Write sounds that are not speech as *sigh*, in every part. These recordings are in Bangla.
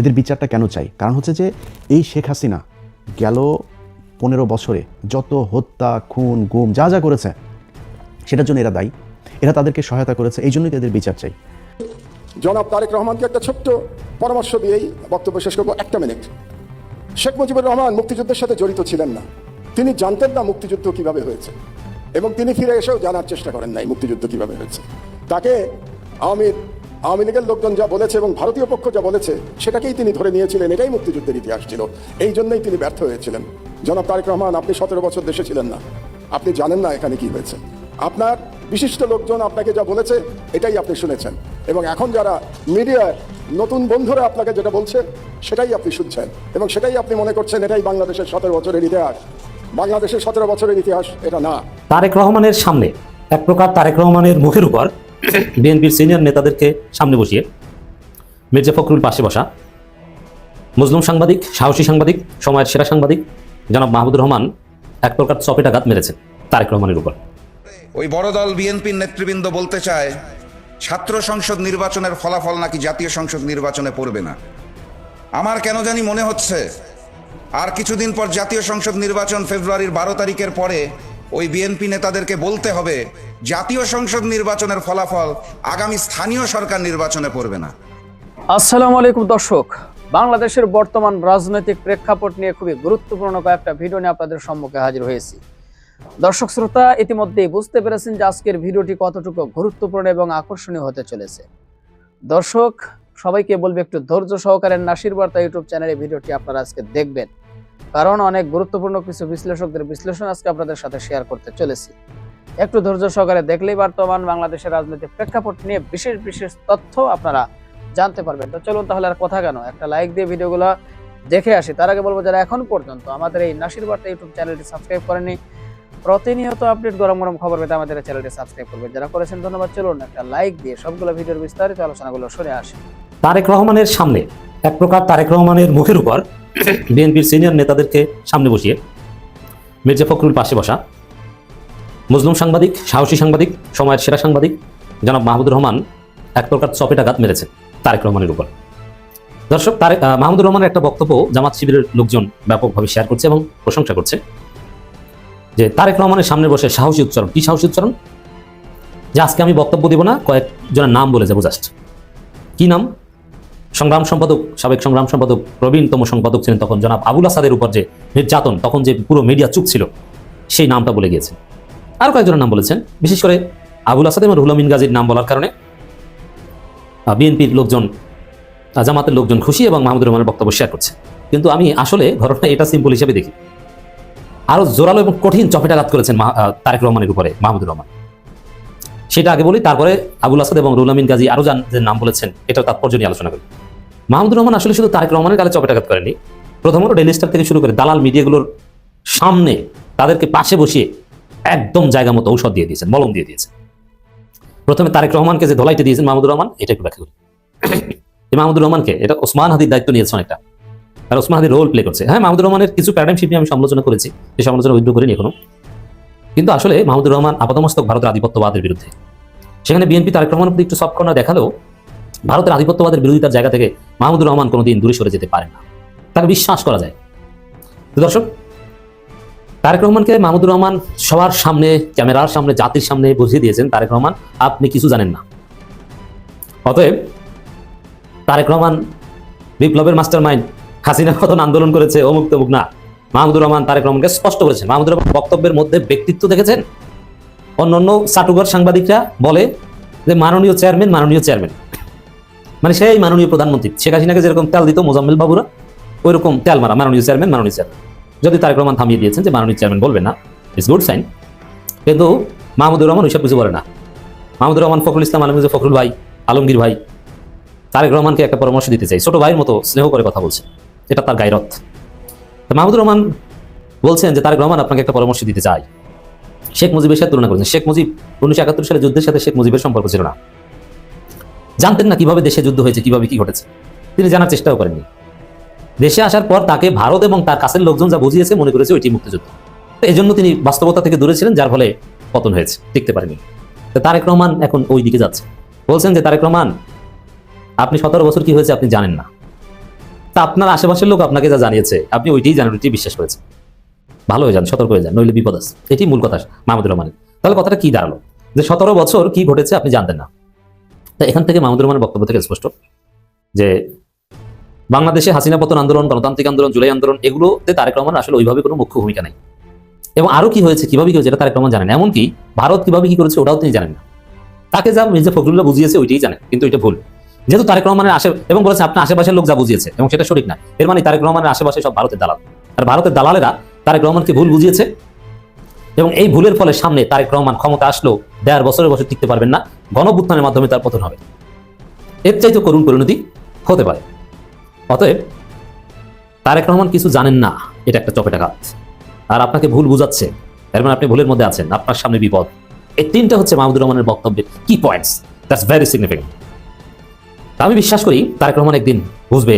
এদের বিচারটা কেন চাই? কারণ হচ্ছে যে এই শেখ হাসিনা গেল পনেরো বছরে যত হত্যা, খুন, গুম, যা যা করেছে, সেটার জন্য এরা দায়ী। এরা তাদেরকে সহায়তা করেছে, এই জন্যই তাদের বিচার চাই। জনাব তারেক রহমানকে একটা ছোট্ট পরামর্শ দিয়েই বক্তব্য শেষ করব একটা মিনিট। শেখ মুজিবুর রহমান মুক্তিযুদ্ধের সাথে জড়িত ছিলেন না। তিনি জানতেন না মুক্তিযুদ্ধ কীভাবে হয়েছে। এবং তিনি ফিরে এসেও জানার চেষ্টা করেন নাই মুক্তিযুদ্ধ কীভাবে হয়েছে। তাকে আওয়ামী আওয়ামী লীগের লোকজন যা বলেছে এবং ভারতীয় পক্ষ যা বলেছে, সেটাকেই তিনি ধরে নিয়েছিলেন, এটাই মুক্তিযুদ্ধের ইতিহাস ছিল। এই জন্যই তিনি ব্যর্থ হয়েছিলেন। জনাব তারেক রহমান, আপনি সতেরো বছর দেশে ছিলেন না। আপনি জানেন না এখানে কি হয়েছে। আপনার বিশিষ্ট লোকজন আপনাকে যা বলেছে, এটাই আপনি শুনেছেন। এবং এখন যারা মিডিয়ার নতুন বন্ধুরা আপনাকে যেটা বলছে, সেটাই আপনি শুনছেন। এবং সেটাই আপনি মনে করছেন, এটাই বাংলাদেশের সতেরো বছরের ইতিহাস। বাংলাদেশের সতেরো বছরের ইতিহাস, এটা না। তারেক রহমানের সামনে এক প্রকার তারেক রহমানের মুখের উপর বিএনপির সিনিয়র নেতাদেরকে সামনে বসিয়ে মির্জা ফখরুল পাশে বসা, মুসলিম সাংবাদিক, সাহসী সাংবাদিক, সময়ের সেরা সাংবাদিক জনাব মাহমুদুর রহমান এক প্রকার চপেটাঘাত মেরেছেন তারেক রহমানের উপর। ওই বড় দল বিএনপির নেতৃবৃন্দ বলতে চায়, ছাত্র সংসদ নির্বাচনের ফলাফল নাকি জাতীয় সংসদ নির্বাচনে পড়বে না। আমার কেন জানি মনে হচ্ছে, আর কিছুদিন পর জাতীয় সংসদ নির্বাচন ফেব্রুয়ারির বারো তারিখের পরে ওই বিএনপি নেতাদেরকে বলতে হবে, জাতীয় সংসদ নির্বাচনের ফলাফল আগামী স্থানীয় সরকার নির্বাচনে পড়বে না। আসসালামু আলাইকুম দর্শক, বাংলাদেশের বর্তমান রাজনৈতিক প্রেক্ষাপট নিয়ে খুবই গুরুত্বপূর্ণ কয়েকটা ভিডিও নিয়ে আপনাদের সম্মুখে হাজির হয়েছি। দর্শক শ্রোতা, ইতিমধ্যেই বুঝতে পেরেছেন যে আজকের ভিডিওটি কতটুকু গুরুত্বপূর্ণ এবং আকর্ষণীয় হতে চলেছে। দর্শক, সবাইকে বলবে একটু ধৈর্য সহকারে নাসির বার্তা ইউটিউব চ্যানেলে ভিডিওটি আপনারা আজকে দেখবেন। কারণ অনেক গুরুত্বপূর্ণ কিছু বিশ্লেষকদের বিশ্লেষণ আজকে আপনাদের সাথে শেয়ার করতে চলেছি। একটু ধৈর্য সহকারে দেখলেই বর্তমান বাংলাদেশের রাজনৈতিক প্রেক্ষাপট নিয়ে বিশেষ বিশেষ তথ্য আপনারা জানতে পারবেন। তো চলুন তাহলে আর কথা কেন? একটা লাইক দিয়ে ভিডিওগুলো দেখে আসি। তার আগে বলব, যারা এখন পর্যন্ত আমাদের এই নাসির বার্তা ইউটিউব চ্যানেলটি সাবস্ক্রাইব করেনি প্রতিনিয়ত আপডেট গরম গরম খবর পেতে আমাদের চ্যানেলটি সাবস্ক্রাইব করবেন। যারা করেছেন, ধন্যবাদ। চলুন একটা লাইক দিয়ে সবগুলো ভিডিওর বিস্তারিত আলোচনাগুলো শুনে আসি। তারেক রহমানের সামনে, এক প্রকার তারেক রহমানের মুখের উপর বিএনপির সিনিয়র নেতাদেরকে সামনে বসিয়ে মির্জা ফখরুল পাশে বসা, মুসলিম সাংবাদিক, সাহসী সাংবাদিক, সময়ের সেরা সাংবাদিক জনাব মাহমুদুর রহমান এক প্রকার চপেটাঘাত মেরেছে তারেক রহমানের উপর। দর্শক, তারেক মাহমুদুর রহমানের একটা বক্তব্য জামাত শিবিরের লোকজন ব্যাপকভাবে শেয়ার করছে এবং প্রশংসা করছে যে তারেক রহমানের সামনে বসে সাহসী উচ্চারণ। কি সাহসী উচ্চারণ? যে আজকে আমি বক্তব্য দিব না, কয়েকজনের নাম বলে যাব জাস্ট কি নাম? সংগ্রাম সম্পাদক, সাবেক সংগ্রাম সম্পাদক, প্রবীণতম সম্পাদক ছিলেন তখন জনাব আবুল আসাদের উপর যে নির্যাতন, তখন যে পুরো মিডিয়া চুপ ছিল, সেই নামটা বলে গিয়েছেন আরও কয়েকজনের নাম বলেছেন, বিশেষ করে আবুল আসাদ এবং রুহুল গাজীর নাম বলার কারণে বিএনপির লোকজন জামাতের লোকজন খুশি এবং মাহমুদুর রহমানের বক্তব্য শেয়ার করছে। কিন্তু আমি আসলে ঘটনা এটা সিম্পল হিসেবে দেখি। আরও জোরালো এবং কঠিন চপেটাঘাত করেছেন তারেক রহমানের উপরে মাহমুদুর রহমান। সেটা আগে বলি, তারপরে আবুল আসাদ এবং রুহুল আমিন গাজী আরও যান যে নাম বলেছেন এটার তাৎপর্য নিয়ে আলোচনা করি। মাহমুদুর রহমান আসলে শুধু তারেক রহমানের গালে চপেটাঘাত করেনি প্রথমত ডেলি স্টার থেকে শুরু করে দালাল মিডিয়াগুলোর সামনে তাদেরকে পাশে বসিয়ে একদম জায়গা মতো ঔষধ দিয়ে দিয়েছেন, মলম দিয়ে দিয়েছেন। প্রথমে তারেক রহমানকে যে ধলাইতে দিয়েছেন মাহমুদুর রহমান, এটা একটু ব্যাখ্যা করি। এই মাহমুদুর রহমানকে, এটা ওসমান হাদির দায়িত্ব নিয়েছে অনেকটা। আর ওসমান হাদির রোল প্লে করছে। হ্যাঁ মাহমুদুর রহমানের কিছু প্যারাডাইম শিফট নিয়ে আমি সমালোচনা করেছি, এই সমালোচনা উইথড্র করিনি এখনও। কিন্তু আসলে মাহমুদুর রহমান আপাতমস্তক ভারতের আধিপত্যবাদের বিরুদ্ধে। সেখানে বিএনপি তারেক রহমানের প্রতি একটু সফট দেখালেও ভারতের আধিপত্যবাদের বিরোধিতার জায়গা থেকে মাহমুদুর রহমান কোনোদিন দূরে সরে যেতে পারেন না। তাকে বিশ্বাস করা যায়। দর্শক, তারেক রহমানকে মাহমুদুর রহমান সবার সামনে, ক্যামেরার সামনে, জাতির সামনে বুঝিয়ে দিয়েছেন তারেক রহমান, আপনি কিছু জানেন না। অতএব তারেক রহমান বিপ্লবের মাস্টার মাইন্ড হাসিনা কতন আন্দোলন করেছে অমুক তমুক না। মাহমুদুর রহমান তারেক রহমানকে স্পষ্ট করেছেন। মাহমুদুর রহমান বক্তব্যের মধ্যে ব্যক্তিত্ব দেখেছেন? অন্য অন্য চাটুঘর সাংবাদিকরা বলে যে মাননীয় চেয়ারম্যান মাননীয় চেয়ারম্যান। মানে সেই মাননীয় প্রধানমন্ত্রী। শেখ হাসিনাকে যেরকম তেল দিত, মোজাম্মেল বাবুরা ওই রকম তেল মারা, মাননীয় চেয়ারম্যান মাননীয় চেয়ারম্যান। যদি তারেক রহমান থামিয়ে দিয়েছেন যে মাননীয় চেয়ারম্যান বলবেন না ইটস গুড সাইন কিন্তু মাহমুদুর রহমান ওইসব কিছু বলে না। মাহমুদুর রহমান, ফখরুল ইসলাম আলমগীর ফখরুল ভাই, আলমগীর ভাই, তারেক রহমানকে একটা পরামর্শ দিতে চাই। ছোট ভাইয়ের মতো স্নেহ করে কথা বলছে। এটা তার গায়রত তো মাহমুদুর রহমান বলছেন যে তারেক রহমান আপনাকে একটা পরামর্শ দিতে চাই। শেখ মুজিবের সাথে তুলনা করেছেন। শেখ মুজিব উনিশশো একাত্তর সালে যুদ্ধের সাথে শেখ মুজিবের সম্পর্ক ছিল না। জানতেন না কীভাবে দেশে যুদ্ধ হয়েছে, কীভাবে কি ঘটেছে। তিনি জানার চেষ্টাও করেননি। দেশে আসার পর তাকে ভারত এবং তার কাছের লোকজন যা বুঝিয়েছে, মনে করেছে ওইটি মুক্তিযুদ্ধ। এই জন্য তিনি বাস্তবতা থেকে দূরে ছিলেন, যার ফলে পতন হয়েছে, টিকতে পারেনি। তো তারেক রহমান এখন ওই দিকে যাচ্ছে। বলছেন যে, তারেক রহমান, আপনি সতেরো বছর কি হয়েছে আপনি জানেন না। তা আপনার আশেপাশের লোক আপনাকে যা জানিয়েছে, আপনি ওইটাই জানেন, ওইটাই বিশ্বাস করেছেন। ভালো হয়ে যান, সতর্ক হয়ে যান, নইলে বিপদ আছে। এটি মূল কথা মাহমুদুর রহমানের। তাহলে কথাটা কি দাঁড়াল? যে সতেরো বছর কি ঘটেছে আপনি জানতেন না। তা এখান থেকে মাহমুদুর রহমানের বক্তব্য থেকে স্পষ্ট। যে বাংলাদেশে হাসিনা পতন আন্দোলন, গণতান্ত্রিক আন্দোলন, জুলাই আন্দোলন, এগুলোতে তারেক রহমান আসলে ওইভাবে কোনো মুখ্য ভূমিকা নেই। এবং আরও কি হয়েছে, কীভাবে কি হয়েছে, এটা তারেক রহমান জানেন। এমনকি ভারত কীভাবে কি করেছে, ওটাও তিনি জানেন না। তাকে যা মির্জা ফখরুল্লাহ বুঝিয়েছে, ওইটাই জানেন, কিন্তু এটা ভুল। যেহেতু তারেক রহমানের আশে এবং বলেছে আপনার আশেপাশের লোক যা বুঝিয়েছে, এবং সেটা সঠিক না। এর মানে তারেক রহমানের আশেপাশে সব ভারতের দালাল। আর ভারতের দালালেরা তারেক রহমানকে ভুল বুঝিয়েছে, এবং এই ভুলের ফলে সামনে তারেক রহমান ক্ষমতা আসলেও দেড় বছরের বছর টিকতে পারবেন না। গণভুত্থানের মাধ্যমে তার পতন হবে। এর চাইতে করুণ পরিণতি হতে পারে। অতএব তারেক রহমান কিছু জানেন না, এটা একটা চপেটাঘাত আর আপনাকে ভুল বুঝাচ্ছে, এর মানে আপনি ভুলের মধ্যে আছেন, আপনার সামনে বিপদ। এই তিনটা হচ্ছে মাহমুদুর রহমানের বক্তব্যের কি পয়েন্টস দ্যাটস ভেরি সিগনিফিকেন্ট আমি বিশ্বাস করি তারেক রহমান একদিন বুঝবে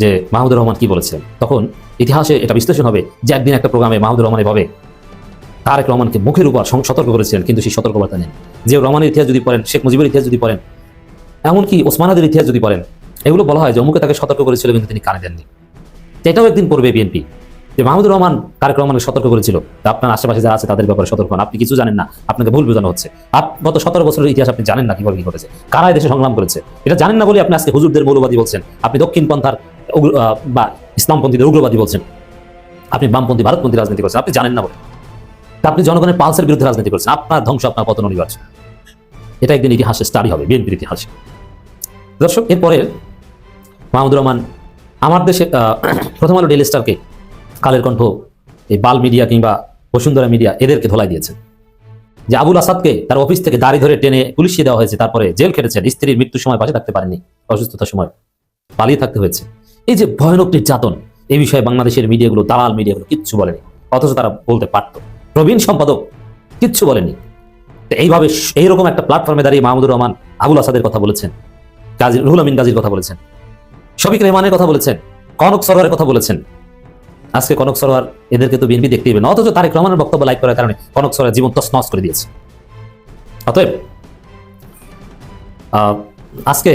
যে মাহমুদুর রহমান কি বলেছেন। তখন ইতিহাসে এটা বিশ্লেষণ হবে যে একদিন একটা প্রোগ্রামে মাহমুদুর রহমান এভাবে তারেক রহমানকে মুখের উপর সতর্ক করেছিলেন, কিন্তু সেই সতর্কবার্তা নেন যে রহমানের ইতিহাস যদি পড়েন, শেখ মুজিবের ইতিহাস যদি পড়েন, এমনকি ওসমানাদের ইতিহাস যদি পড়েন, এগুলো বলা হয় যে অমুকে তাকে সতর্ক করেছিল কিন্তু তিনি কানে দেননি। এটাও একদিন পড়বে বিএনপি। যে মাহমুদুর রহমান তারেক রহমানকে সতর্ক করেছিল। আপনার আশেপাশে যারা আছে তাদের ব্যাপারে সতর্ক হন। আপনি কিছু জানেন না, আপনাকে ভুল বোঝানো হচ্ছে। আপ গত সতেরো বছরের ইতিহাস আপনি জানেন না কীভাবে কি করেছে কারা দেশে সংগ্রাম করেছে? এটা জানেন না বলে আপনি আজকে হুজুরদের মৌলবাদী বলছেন। আপনি দক্ষিণ পন্থার উগ্র- বা ইসলামপন্থীদের উগ্রবাদী বলছেন। আপনি বামপন্থী, ভারতপন্থী রাজনীতি করছেন। আপনি জানেন না বলে। আপনি জনগণের পালসের বিরুদ্ধে রাজনীতি করছেন। আপনার ধ্বংস, আপনার পতন অনিবার্য। এটা একদিন ইতিহাসে স্টাডি হবে বিএনপির ইতিহাসে। দর্শক, এরপরে মাহমুদুর রহমান, আমার দেশে *clears throat* প্রথম আলো ডেলি স্টারকে কালের কণ্ঠ এই বাল মিডিয়া কিংবা বসুন্ধরা মিডিয়া এদেরকে ধোলাই দিয়েছে। যে আবুল আসাদকে তার অফিস থেকে দাড়ি ধরে টেনে পুলিশে দেওয়া হয়েছে, তারপরে জেল খেটেছেন, স্ত্রীর মৃত্যুর সময় পাশে থাকতে পারেনি অসুস্থতার সময় পালিয়ে থাকতে হয়েছে। এই যে ভয়ানক নির্যাতন, এই বিষয়ে বাংলাদেশের মিডিয়াগুলো, দালাল মিডিয়াগুলো কিচ্ছু বলেনি, অথচ তারা বলতে পারত। প্রবীণ সম্পাদক কিচ্ছু বলেনি এইভাবে এইরকম একটা প্ল্যাটফর্মে দাঁড়িয়ে মাহমুদুর রহমান আবুল আসাদের কথা বলেছেন, গাজী রুহুল আমিন গাজীর কথা বলেছেন, শফিক রেহমানের কথা বলেছেন, কনক সরোয়ারের কথা বলেছেন আজকে কনক সরোয়ার এদেরকে তো বিএনপি দেখতে দিবে না। অথচ তারেক রহমানের বক্তব্য লাইক করার কারণে কনক সরোয়ার জীবন তছনছ করে দিয়েছে। অতএব আজকে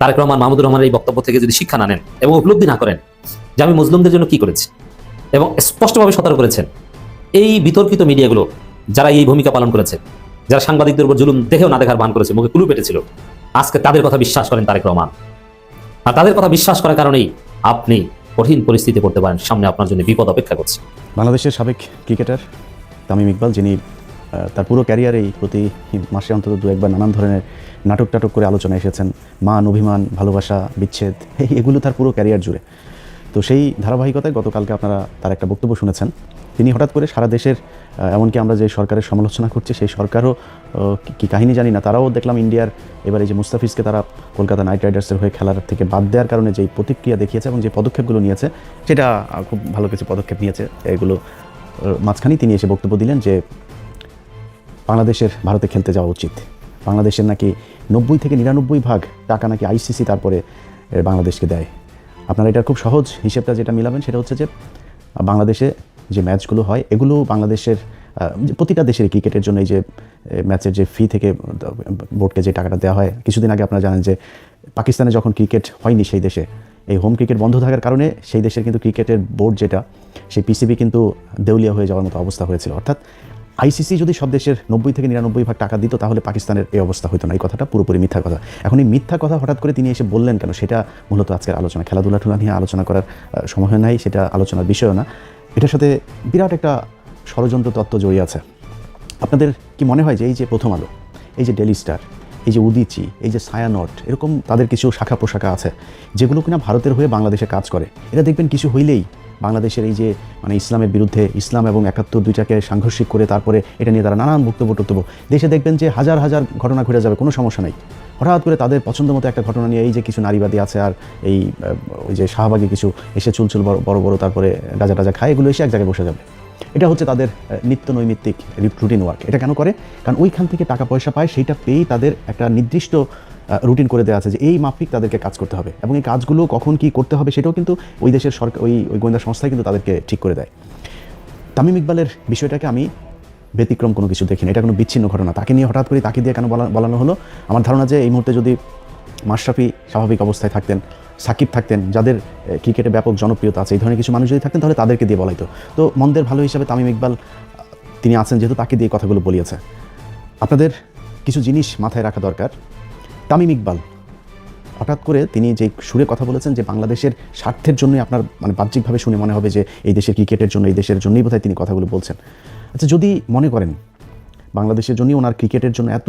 তারেক রহমান, মাহমুদুর রহমানের এই বক্তব্য থেকে যদি শিক্ষা না নেন এবং উপলব্ধি না করেন যে আমি মুসলিমদের জন্য কি করেছি এবং স্পষ্টভাবে সতর্ক করেছেন, এই বিতর্কিত মিডিয়াগুলো যারা এই ভূমিকা পালন করেছে, যারা সাংবাদিকদের উপর জুলুম দেখেও না দেখার ভান করেছে, মুখে কুলু পেটেছিল, আজকে তাদের কথা বিশ্বাস করেন তারেক রহমান। আর তাদের কথা বিশ্বাস করার কারণেই আপনি কঠিন পরিস্থিতি পড়তে পারেন। সামনে আপনার জন্য বিপদ অপেক্ষা করছে। বাংলাদেশের সাবেক ক্রিকেটার তামিম ইকবাল, যিনি তার পুরো ক্যারিয়ারেই প্রতি মাসে অন্তত দু একবার নানান ধরনের নাটক টাটক করে আলোচনা এসেছেন। মান, অভিমান, ভালোবাসা, বিচ্ছেদ, *laughs* এগুলো তার পুরো ক্যারিয়ার জুড়ে। তো সেই ধারাবাহিকতায় গতকালকে আপনারা তার একটা বক্তব্য শুনেছেন। তিনি হঠাৎ করে সারা দেশের এমনকি আমরা যে সরকারের সমালোচনা করছি, সেই সরকারও কি- কাহিনী জানি না, তারাও দেখলাম ইন্ডিয়ার, এবারে যে মুস্তাফিজকে তারা কলকাতা নাইট রাইডার্সের হয়ে খেলার থেকে বাদ দেওয়ার কারণে যেই প্রতিক্রিয়া দেখিয়েছে এবং যে পদক্ষেপগুলো নিয়েছে, সেটা খুব ভালো কিছু পদক্ষেপ নিয়েছে। এগুলো মাঝখানেই তিনি এসে বক্তব্য দিলেন যে বাংলাদেশের ভারতে খেলতে যাওয়া উচিত। বাংলাদেশের নাকি নব্বই থেকে নিরানব্বই ভাগ টাকা নাকি আইসিসি তারপরে বাংলাদেশকে দেয়। আপনারা এটা খুব সহজ হিসেবটা যেটা মিলাবেন, সেটা হচ্ছে যে, বাংলাদেশে যে ম্যাচগুলো হয়, এগুলো বাংলাদেশের প্রতিটা দেশের ক্রিকেটের জন্য এই যে ম্যাচের যে ফি থেকে বোর্ডকে যে টাকাটা দেওয়া হয়, কিছুদিন আগে আপনারা জানেন যে পাকিস্তানে যখন ক্রিকেট হয়নি সেই দেশে, এই হোম ক্রিকেট বন্ধ থাকার কারণে সেই দেশের কিন্তু ক্রিকেটের বোর্ড যেটা, সেই পিসিবি কিন্তু দেউলিয়া হয়ে যাওয়ার মতো অবস্থা হয়েছিল। অর্থাৎ আইসিসি যদি সব দেশের নব্বই থেকে নিরানব্বই ভাগ টাকা দিত, তাহলে পাকিস্তানের এই অবস্থা হতো না। এই কথাটা পুরোপুরি মিথ্যা কথা। এখন এই মিথ্যা কথা হঠাৎ করে তিনি এসে বললেন কেন? সেটা মূলত আজকের আলোচনা। খেলাধুলা টুলা নিয়ে আলোচনা করার সময় নাই, সেটা আলোচনার বিষয়ও না। এটার সাথে বিরাট একটা ষড়যন্ত্র তত্ত্ব জড়িয়ে আছে। আপনাদের কি মনে হয় যে এই যে প্রথম আলো, এই যে ডেলি স্টার এই যে উদিচি এই যে সায়ানট এরকম তাদের কিছু শাখা প্রশাখা আছে, যেগুলো কিনা ভারতের হয়ে বাংলাদেশে কাজ করে। এটা দেখবেন কিছু হইলেই বাংলাদেশের এই যে মানে ইসলামের বিরুদ্ধে ইসলাম এবং একাত্তর দুইটাকে সাংঘর্ষিক করে তারপরে এটা নিয়ে তারা নানান বক্তব্য টক্তব্য দেশে দেখবেন যে হাজার হাজার ঘটনা ঘটে যাবে, কোনো সমস্যা নেই। হঠাৎ করে তাদের পছন্দ মতো একটা ঘটনা নিয়ে এই যে কিছু নারীবাদী আছে আর এই ওই যে শাহবাগে কিছু এসে চুলচুল বড় বড় তারপরে গাজা টাজা খায়, এগুলো এসে এক জায়গায় বসে যাবে। এটা হচ্ছে তাদের নিত্য নৈমিত্তিক রুটিন ওয়ার্ক এটা কেন করে? কারণ ওইখান থেকে টাকা পয়সা পায়, সেইটা পেয়েই তাদের একটা নির্দিষ্ট রুটিন করে দেওয়া আছে যে এই মাফিক তাদেরকে কাজ করতে হবে এবং এই কাজগুলো কখন কি করতে হবে সেটাও কিন্তু ওই দেশের সরকার, ওই ওই গোয়েন্দা সংস্থায় কিন্তু তাদেরকে ঠিক করে দেয়। তামিম ইকবালের বিষয়টাকে আমি ব্যতিক্রম কোনো কিছু দেখিনি এটা কোনো বিচ্ছিন্ন ঘটনা। তাকে নিয়ে হঠাৎ করে তাকে দিয়ে কেন বলানো হলো? আমার ধারণা যে এই মুহূর্তে যদি মাশরাফি স্বাভাবিক অবস্থায় থাকতেন, সাকিব থাকতেন, যাদের ক্রিকেটে ব্যাপক জনপ্রিয়তা আছে, এই ধরনের কিছু মানুষ যদি থাকতেন, তাহলে তাদেরকে দিয়ে বলাইতো। তো মন্দের ভালো হিসাবে তামিম ইকবাল তিনি আছেন যেহেতু তাকে দিয়ে কথাগুলো বলিয়েছে। আপনাদের কিছু জিনিস মাথায় রাখা দরকার। তামিম ইকবাল, হঠাৎ করে তিনি যে সুরে কথা বলেছেন যে বাংলাদেশের স্বার্থের জন্যই আপনার মানে বাহ্যিকভাবে শুনে মনে হবে যে এই দেশের ক্রিকেটের জন্য, এই দেশের জন্যই বোধহয় তিনি কথাগুলো বলছেন। আচ্ছা যদি মনে করেন, বাংলাদেশের জন্যই ওনার ক্রিকেটের জন্য এত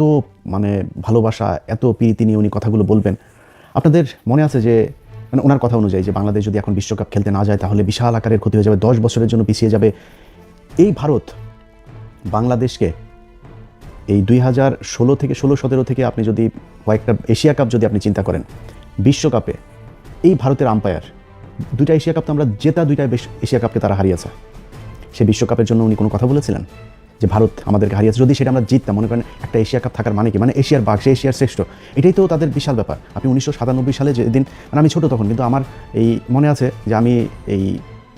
মানে ভালোবাসা, এত প্রীতি নিয়ে উনি কথাগুলো বলবেন, আপনাদের মনে আছে যে মানে ওনার কথা অনুযায়ী যে বাংলাদেশ যদি এখন বিশ্বকাপ খেলতে না যায়, তাহলে বিশাল আকারের ক্ষতি হয়ে যাবে, দশ বছরের জন্য পিছিয়ে যাবে। এই ভারত, বাংলাদেশকে এই দুই হাজার ষোলো থেকে ষোলো সতেরো থেকে আপনি যদি কয়েকটা এশিয়া কাপ যদি আপনি চিন্তা করেন, বিশ্বকাপে এই ভারতের আম্পায়ার দুইটা এশিয়া কাপ তো আমরা জেতা, দুইটা এশিয়া কাপকে তারা হারিয়েছে। সে বিশ্বকাপের জন্য উনি কোনো কথা বলেছিলেন? যে ভারত আমাদেরকে হারিয়েছে, যদি সেটা আমরা জিততাম, মনে করেন একটা এশিয়া কাপ থাকার মানে কি? মানে এশিয়ার বাঘ, সে এশিয়ার শ্রেষ্ঠ। এটাই তো তাদের বিশাল ব্যাপার। আপনি উনিশশো সাতানব্বই সালে যেদিন মানে আমি ছোটো তখন, কিন্তু আমার এই মনে আছে যে আমি এই,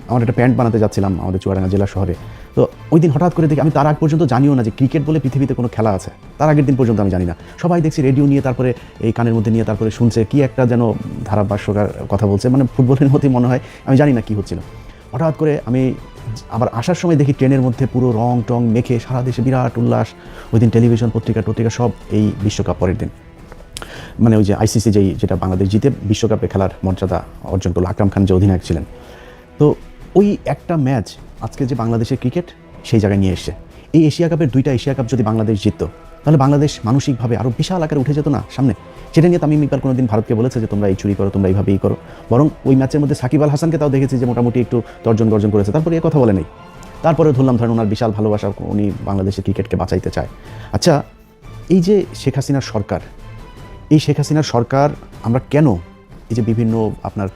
আমার একটা প্যান্ট বানাতে যাচ্ছিলাম আমাদের চুয়াডাঙ্গা জেলা শহরে। তো ওই দিন হঠাৎ করে দেখি, আমি তার আগ পর্যন্ত জানিও না যে ক্রিকেট বলে পৃথিবীতে কোনো খেলা আছে। তার আগের দিন পর্যন্ত আমি জানি না। সবাই দেখছি রেডিও নিয়ে তারপরে, এই কানের মধ্যে নিয়ে তারপরে শুনছে, কি একটা যেন ধারাভাষ্যকার কথা বলছে। মানে ফুটবলের মতোই মনে হয়, আমি জানি না কি হচ্ছিল। হঠাৎ করে আমি আবার আসার সময় দেখি ট্রেনের মধ্যে পুরো রং টং মেখে সারা দেশে বিরাট উল্লাস। ওই দিন টেলিভিশন, পত্রিকা, টত্রিকা সব এই বিশ্বকাপ পরের দিন। মানে ওই যে আইসিসি যেই, যেটা বাংলাদেশ জিতে বিশ্বকাপে খেলার মর্যাদা অর্জন করল, আকরাম খান যে অধিনায়ক ছিলেন। তো ওই একটা ম্যাচ আজকে যে বাংলাদেশের ক্রিকেট, সেই জায়গায় নিয়ে এসছে। এই এশিয়া কাপের দুইটা এশিয়া কাপ যদি বাংলাদেশ জিততো তাহলে বাংলাদেশ মানসিকভাবে আরও বিশাল আকারে উঠে যেত না সামনে? সেটা নিয়ে তামিম ইকবাল কোনোদিন ভারতকে বলেছে যে, তোমরা এই চুরি করো, তোমরা এইভাবেই করো। বরং ওই ম্যাচের মধ্যে সাকিব আল হাসানকে তাও দেখেছি যে, মোটামুটি একটু তর্জন গর্জন করেছে। তারপরে এ কথা বলে নেই। তারপরে ধরলাম, ধরেন ওনার বিশাল ভালোবাসা, উনি বাংলাদেশের ক্রিকেটকে বাঁচাইতে চায়। আচ্ছা এই যে শেখ হাসিনার সরকার, এই শেখ হাসিনার সরকার আমরা কেন এই যে বিভিন্ন আপনার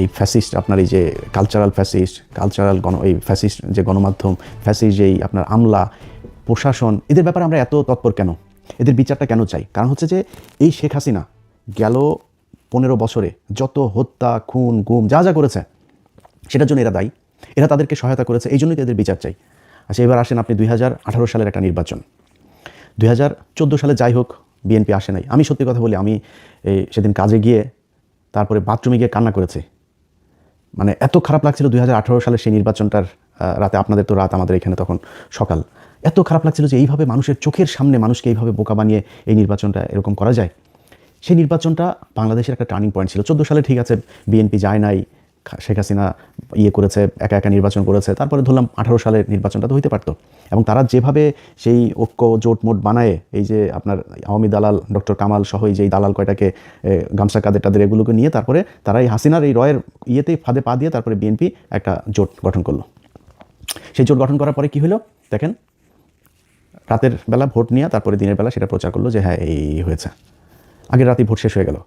এই ফ্যাসিস্ট, আপনার এই যে কালচারাল ফ্যাসিস্ট কালচারাল গণ, এই ফ্যাসিস্ট যে গণমাধ্যম, ফ্যাসিস্ট যেই আপনার আমলা প্রশাসন, এদের ব্যাপারে আমরা এত তৎপর কেন? এদের বিচারটা কেন চাই? কারণ হচ্ছে যে এই শেখ হাসিনা গেল পনেরো বছরে যত হত্যা, খুন, গুম, যা যা করেছে, সেটার জন্য এরা দায়ী। এরা তাদেরকে সহায়তা করেছে, এই জন্যই তো এদের বিচার চাই। আচ্ছা এবার আসেন আপনি দুই হাজার আঠারো সালের একটা নির্বাচন। দুই হাজার চোদ্দ সালে যাই হোক, বিএনপি আসে নাই। আমি সত্যি কথা বলি, আমি সেদিন কাজে গিয়ে তারপরে বাথরুমে গিয়ে কান্না করেছে। মানে এত খারাপ লাগছিল দুই সালের সেই নির্বাচনটার রাতে। আপনাদের তো রাত আমাদের এখানে তখন সকাল। এত খারাপ লাগছিল যে এইভাবে মানুষের চোখের সামনে মানুষকে এইভাবে বোকা বানিয়ে এই নির্বাচনটা এরকম করা যায়। সেই নির্বাচনটা বাংলাদেশের একটা টার্নিং পয়েন্ট ছিল। চোদ্দ সালে ঠিক আছে, বিএনপি যায় নাই শেখ হাসিনা ইয়ে করেছে, একা একা নির্বাচন করেছে। তারপরে ধরলাম আঠারো সালের নির্বাচনটা তো হইতে পারতো। এবং তারা যেভাবে সেই ঐক্য, জোট, মোট বানায় এই যে আপনার আওয়ামী দালাল, ডক্টর কামাল সহ এই যে দালাল কয়টাকে গামছা কাদের টাদের এগুলোকে নিয়ে তারপরে তারা এই হাসিনার এই রয়ের ইয়েতেই ফাঁদে পা দিয়ে তারপরে বিএনপি একটা জোট গঠন করল। সেই জোট গঠন করার পরে কী হলো? দেখেন রাতের বেলা ভোট নিয়ে তারপরে দিনের বেলা সেটা প্রচার করল যে হ্যাঁ এই হয়েছে। আগের রাতে ভোট শেষ হয়ে গেল।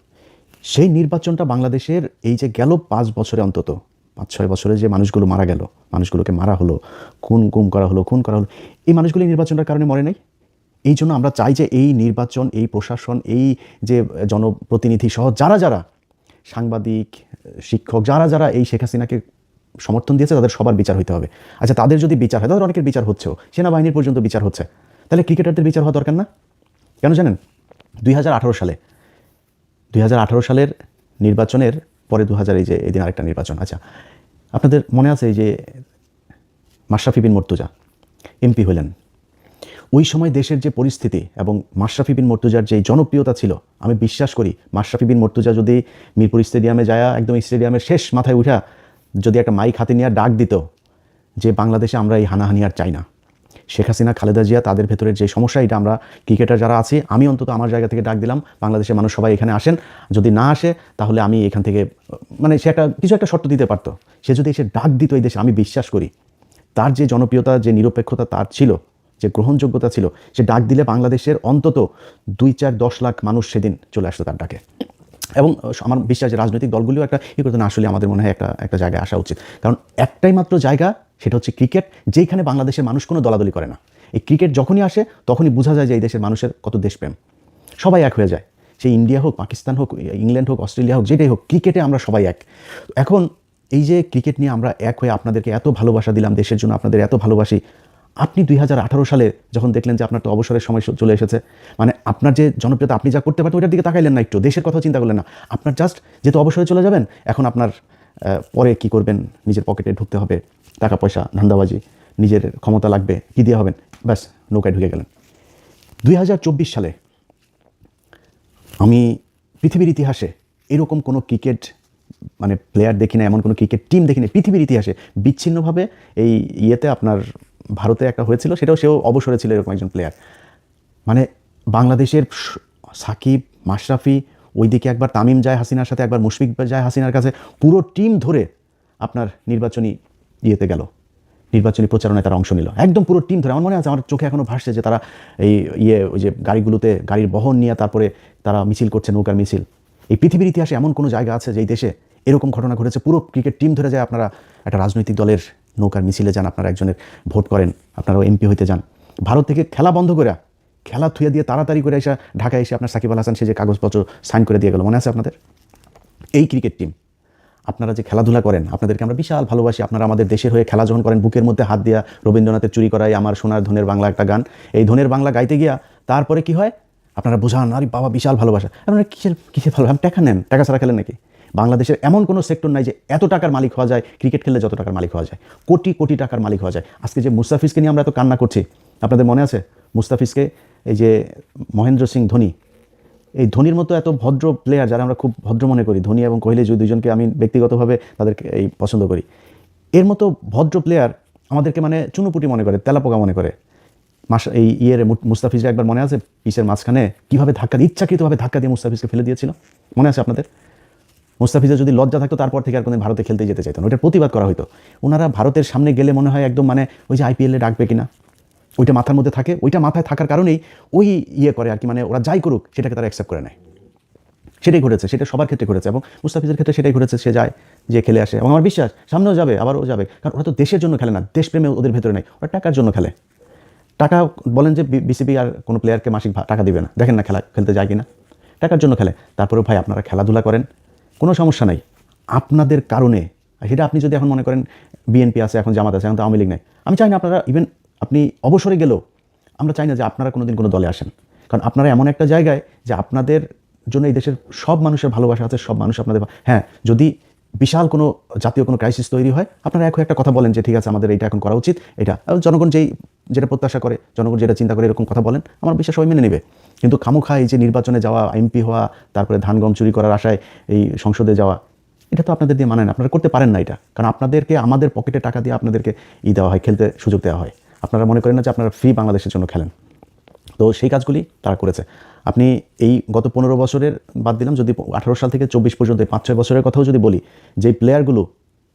সেই নির্বাচনটা বাংলাদেশের এই যে গেল পাঁচ বছরে অন্তত, পাঁচ ছয় বছরে যে মানুষগুলো মারা গেল, মানুষগুলোকে মারা হলো, খুন গুম করা হলো, খুন করা হলো, এই মানুষগুলো নির্বাচনটার কারণে মরে নাই? এই জন্য আমরা চাই যে এই নির্বাচন, এই প্রশাসন, এই যে জনপ্রতিনিধি সহ যারা যারা সাংবাদিক, শিক্ষক, যারা যারা এই শেখ হাসিনাকে সমর্থন দিয়েছে, তাদের সবার বিচার হইতে হবে। আচ্ছা তাদের যদি বিচার হয়, তাদের অনেকের বিচার হচ্ছেও, সেনাবাহিনীর পর্যন্ত বিচার হচ্ছে। তাহলে ক্রিকেটারদের বিচার হওয়া দরকার না? কেন জানেন? দুই হাজার আঠারো সালে, দুই হাজার আঠেরো সালের নির্বাচনের পরে দু হাজার এই যে এদিন আরেকটা নির্বাচন আচ্ছা। আপনাদের মনে আছে এই যে মাশরাফি বিন মর্তুজা, এমপি হলেন। ওই সময় দেশের যে পরিস্থিতি এবং মাশরাফি বিন মর্তুজার যে জনপ্রিয়তা ছিল, আমি বিশ্বাস করি মাশরাফি বিন মর্তুজা যদি মিরপুর স্টেডিয়ামে যায়, একদম স্টেডিয়ামের শেষ মাথায় উঠা, যদি একটা মাইক হাতে নিয়ে ডাক দিত যে, বাংলাদেশে আমরা এই হানাহানি আর চাই না। শেখ হাসিনা, খালেদা জিয়া তাদের ভেতরের যে সমস্যা, এটা আমরা ক্রিকেটার যারা আছি, আমি অন্তত আমার জায়গা থেকে ডাক দিলাম, বাংলাদেশের মানুষ সবাই এখানে আসেন। যদি না আসে, তাহলে আমি এখান থেকে মানে সে একটা, কিছু একটা শর্ত দিতে পারতো। সে যদি এসে ডাক দিত এই দেশে, আমি বিশ্বাস করি, তার যে জনপ্রিয়তা, যে নিরপেক্ষতা তার ছিল, যে গ্রহণযোগ্যতা ছিল, সে ডাক দিলে বাংলাদেশের অন্তত দুই চার দশ লাখ মানুষ সেদিন চলে আসতো তার ডাকে। এবং আমার বিশ্বাস যে রাজনৈতিক দলগুলিও একটা ই করতো না, আসলে আমাদের মনে হয় একটা একটা জায়গায় আসা উচিত। কারণ একটাই মাত্র জায়গা সেটা হচ্ছে ক্রিকেট যেখানে বাংলাদেশের মানুষ কোনো দলাদলি করে না। এই ক্রিকেট যখনই আসে, তখনই বোঝা যায় যে এই দেশের মানুষের কত দেশপ্রেম। সবাই এক হয়ে যায়। সেই ইন্ডিয়া হোক, পাকিস্তান হোক, ইংল্যান্ড হোক, অস্ট্রেলিয়া হোক, যেটাই হোক, ক্রিকেটে আমরা সবাই এক। এখন এই যে ক্রিকেট নিয়ে আমরা এক হয়ে আপনাদেরকে এত ভালোবাসা দিলাম, দেশের জন্য আপনাদের এত ভালোবাসি, আপনি দুই হাজার আঠারো সালে যখন দেখলেন যে আপনার তো অবসরের সময় চলে এসেছে মানে আপনার যে জনপ্রিয়তা, আপনি যা করতে পারতেন ওইটার দিকে তাকাইলেন না একটু। দেশের কথা চিন্তা করলেন না। আপনার জাস্ট যেহেতু অবসরে চলে যাবেন, এখন আপনার পরে কি করবেন? নিজের পকেটে ঢুকতে হবে। টাকা পয়সা ধান্দাবাজি, নিজের ক্ষমতা লাগবে, কী দিয়ে হবেন? ব্যাস, নৌকায় ঢুকে গেলেন। দুই হাজার চব্বিশ সালে আমি পৃথিবীর ইতিহাসে এরকম কোনো ক্রিকেট মানে প্লেয়ার দেখি না, এমন কোনো ক্রিকেট টিম দেখি না, পৃথিবীর ইতিহাসে বিচ্ছিন্নভাবে এই ইয়েতে আপনার ভারতে একটা হয়েছিল, সেটাও সেও অবসরে ছিল এরকম একজন প্লেয়ার মানে বাংলাদেশের সাকিব, মাশরাফি, ওইদিকে একবার তামিম যায় হাসিনার সাথে একবার মুশফিক যায় হাসিনার কাছে পুরো টিম ধরে আপনার নির্বাচনী ইয়েতে গেল। নির্বাচনী প্রচারণায় তারা অংশ নিল। একদম পুরো টিম ধরে। আমার মনে আছে, আমার চোখে এখনও ভাসছে যে তারা এই ইয়ে ওই যে গাড়িগুলোতে গাড়ির বহন নিয়ে তারপরে তারা মিছিল করছে, নৌকার মিছিল। এই পৃথিবীর ইতিহাসে এমন কোনো জায়গা আছে যেই দেশে এরকম ঘটনা ঘটেছে? পুরো ক্রিকেট টিম ধরে যায় আপনারা একটা রাজনৈতিক দলের নৌকার মিছিলে যান, আপনারা একজনের ভোট করেন, আপনারাও এমপি হইতে যান। ভারত থেকে খেলা বন্ধ করে খেলা থুয়ে দিয়ে তাড়াতাড়ি করে এসে ঢাকায় এসে আপনার সাকিব আল হাসান সে যে কাগজপত্র সাইন করে দিয়ে গেল, মনে আছে আপনাদের? এই ক্রিকেট টিম আপনারা যে খেলাধুলা করেন, আপনাদেরকে আমরা বিশাল ভালোবাসি। আপনারা আমাদের দেশের হয়ে খেলা যখন করেন, বুকের মধ্যে হাত দিয়া রবীন্দ্রনাথের চুরি করাই আমার সোনার ধনের বাংলা একটা গান। এই ধনের বাংলা গাইতে গিয়া তারপরে কি হয়? আপনারা বোঝান, আরে বাবা, বিশাল ভালোবাসা। আপনারা কিসের কিসের ভালো টাকা নেন, টাকা ছাড়া খেলেন নাকি? বাংলাদেশের এমন কোনো সেক্টর নাই যে এত টাকার মালিক হওয়া যায়, ক্রিকেট খেললে যত টাকার মালিক হওয়া যায়, কোটি কোটি টাকার মালিক হওয়া যায়। আজকে যে মুস্তাফিজকে নিয়ে আমরা এত কান্না করছি, আপনাদের মনে আছে? মুস্তাফিজকে এই যে মহেন্দ্র সিং ধোনি এই ধোনির মতো এত ভদ্র প্লেয়ার যারা আমরা খুব ভদ্র মনে করি, ধোনি এবং কোহলি যে দুজনকে আমি ব্যক্তিগতভাবে তাদেরকে এই পছন্দ করি, এর মতো ভদ্র প্লেয়ার আমাদেরকে মানে চুনুপুটি মনে করে, তেলাপোকা মনে করে। মাস, এই ইয়ের মুস্তাফিজকে একবার মনে আছে পিসের মাঝখানে কীভাবে ধাক্কা দিয়ে, ইচ্ছাকৃতভাবে ধাক্কা দিয়ে মুস্তাফিজকে ফেলে দিয়েছিল? মনে আছে আপনাদের? মুস্তাফিজের যদি লজ্জা থাকতো, তারপর থেকে আর কোনো ভারতে খেলতে যেতে চাইতো না। ওইটার প্রতিবাদ করা হতো ওনারা ভারতের সামনে গেলে মনে হয় একদম মানে ওই যে আইপিএলে ডাকবে কিনা? ওইটা মাথার মধ্যে থাকে, ওইটা মাথায় থাকার কারণেই ওই ইয়ে করে আর কি মানে ওরা যাই করুক, সেটাকে তারা অ্যাকসেপ্ট করে নেয়। সেটাই ঘটেছে, সেটা সবার ক্ষেত্রে ঘটেছে এবং মুস্তাফিজের ক্ষেত্রে সেটাই ঘটেছে, সে যায়, যে খেলে আসে এবং আমার বিশ্বাস, সামনেও যাবে, আবারও যাবে, কারণ ওরা তো দেশের জন্য খেলে না, দেশপ্রেমে ওদের ভেতরে নেই, ওরা টাকার জন্য খেলে। টাকা বলেন যে বিসিবি আর কোনো প্লেয়ারকে মাসিক টাকা দিবে না, দেখেন না খেলা, খেলতে যায় কিনা। টাকার জন্য খেলে, তারপরেও ভাই আপনারা খেলাধুলা করেন, কোনো সমস্যা নাই। আপনাদের কারণে সেটা আপনি যদি এখন মনে করেন, বিএনপি আছে, এখন জামাত আছে, এখন তো আওয়ামী লীগ নেই। আমি চাই না আপনারা ইভেন আপনি অবসরে গেলেও আমরা চাই না যে আপনারা কোনোদিন কোনো দলে আসেন। কারণ আপনারা এমন একটা জায়গায় যে আপনাদের জন্য এই দেশের সব মানুষের ভালোবাসা আছে, সব মানুষ আপনাদের হ্যাঁ যদি বিশাল কোনো জাতীয় কোনো ক্রাইসিস তৈরি হয়, আপনারা এখন একটা কথা বলেন যে, ঠিক আছে, আমাদের এইটা এখন করা উচিত, এটা। জনগণ যেই, যেটা প্রত্যাশা করে, জনগণ যেটা চিন্তা করে এরকম কথা বলেন, আমার বিশ্বাস সবাই মেনে নেবে। কিন্তু খামোখা এই যে নির্বাচনে যাওয়া এমপি হওয়া, তারপরে ধান গম চুরি করার আশায় এই সংসদে যাওয়া, এটা তো আপনাদের দিয়ে মানেন আপনারা করতে পারেন না এটা। কারণ আপনাদেরকে আমাদের পকেটে টাকা দিয়ে আপনাদেরকে ই দেওয়া হয়, খেলতে সুযোগ দেওয়া হয়। আপনারা মনে করেন না যে আপনারা ফ্রি বাংলাদেশের জন্য খেলেন। তো সেই কাজগুলি তারা করেছে। আপনি এই গত পনেরো বছরের বাদ দিলাম, যদি আঠারো সাল থেকে চব্বিশ পর্যন্ত পাঁচ ছয় বছরের কথাও যদি বলি, যে প্লেয়ারগুলো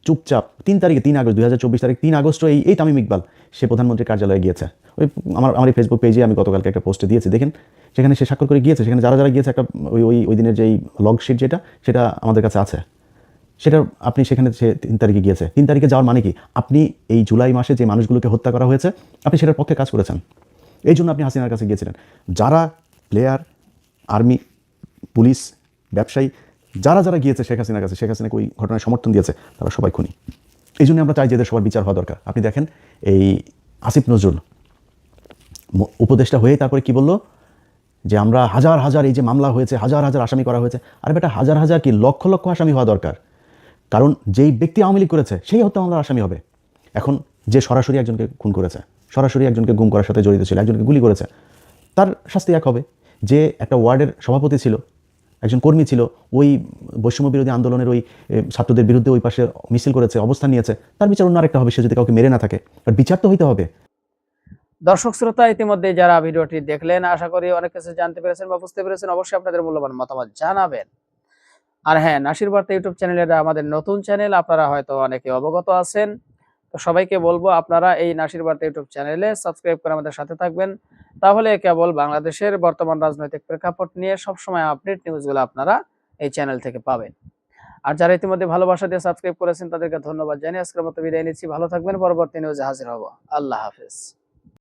চুপচাপ তিন তারিখে, তিন আগস্ট, দুই হাজার চব্বিশ তারিখ, তিন আগস্ট এই এই তামিম ইকবাল, সে প্রধানমন্ত্রীর কার্যালয়ে গিয়েছে। ওই আমার আমার ফেসবুক পেজে আমি গতকালকে একটা পোস্টে দিয়েছি, দেখেন, সেখানে সে স্বাক্ষর করে গিয়েছে, সেখানে যারা যারা গিয়েছে, একটা ওই ওই ওই দিনের যেই লগ শিট যেটা, সেটা আমাদের কাছে আছে। সেটা আপনি সেখানে সে তিন তারিখে গিয়েছে। তিন তারিখে যাওয়ার মানে কি? আপনি এই জুলাই মাসে যে মানুষগুলোকে হত্যা করা হয়েছে, আপনি সেটার পক্ষে কাজ করেছেন। এই জন্য আপনি হাসিনার কাছে গিয়েছিলেন। যারা প্লেয়ার, আর্মি, পুলিশ, ব্যবসায়ী, যারা যারা গিয়েছে শেখ হাসিনার কাছে, শেখ হাসিনাকে ওই ঘটনায় সমর্থন দিয়েছে, তারা সবাই খুনি। এই জন্য আমরা চাই যে সবার বিচার হওয়া দরকার। আপনি দেখেন, এই আসিফ নজরুল উপদেষ্টা হয়ে তারপরে কি বলল? যে আমরা হাজার হাজার এই যে মামলা হয়েছে, হাজার হাজার আসামি করা হয়েছে। আর বেটা, হাজার হাজার কি লক্ষ লক্ষ আসামি হওয়া দরকার? কারণ যেই ব্যক্তি আওয়ামী লীগ করেছে, সেই হত্যা মামলার আসামি হবে। এখন যে সরাসরি একজনকে খুন করেছে, সরাসরি একজনকে গুম করার সাথে জড়িত ছিল, একজনকে গুলি করেছে, তার শাস্তি এক হবে। যে একটা ওয়ার্ডের সভাপতি ছিল, একজন কর্মী ছিল, ওই বৈষম্য বিরোধী আন্দোলনের ওই ছাত্রদের বিরুদ্ধে ওই পাশে মিছিল করেছে, অবস্থান নিয়েছে, তার বিচার অন্য আরেকটা হবে, সে যদি কাউকে মেরে না থাকে আর বিচার তো হইতে হবে। দর্শক শ্রোতা, ইতিমধ্যে যারা ভিডিওটি দেখলেন, আশা করি অনেক কিছু জানতে পেরেছেন বা বুঝতে পেরেছেন, অবশ্যই আপনাদের মূল্যবান মতামত জানাবেন। আর হ্যাঁ নাসির বার্তা ইউটিউব চ্যানেল এটা আমাদের নতুন চ্যানেল, আপনারা হয়তো অনেকে অবগত আছেন। তো সবাইকে বলব, আপনারা এই নাসির বার্তা ইউটিউব চ্যানেলে সাবস্ক্রাইব করে আমাদের সাথে থাকবেন। তাহলে কেবল বাংলাদেশের বর্তমান রাজনৈতিক প্রেক্ষাপট নিয়ে সবসময় আপডেট নিউজগুলো আপনারা এই চ্যানেল থেকে পাবেন। আর যারা ইতিমধ্যে ভালোবাসা দিয়ে সাবস্ক্রাইব করেছেন, তাদেরকে ধন্যবাদ জানিয়ে আজকের মতো বিদায় নিচ্ছি। ভালো থাকবেন, পরবর্তী নিউজে হাজির হব। আল্লাহ হাফেজ।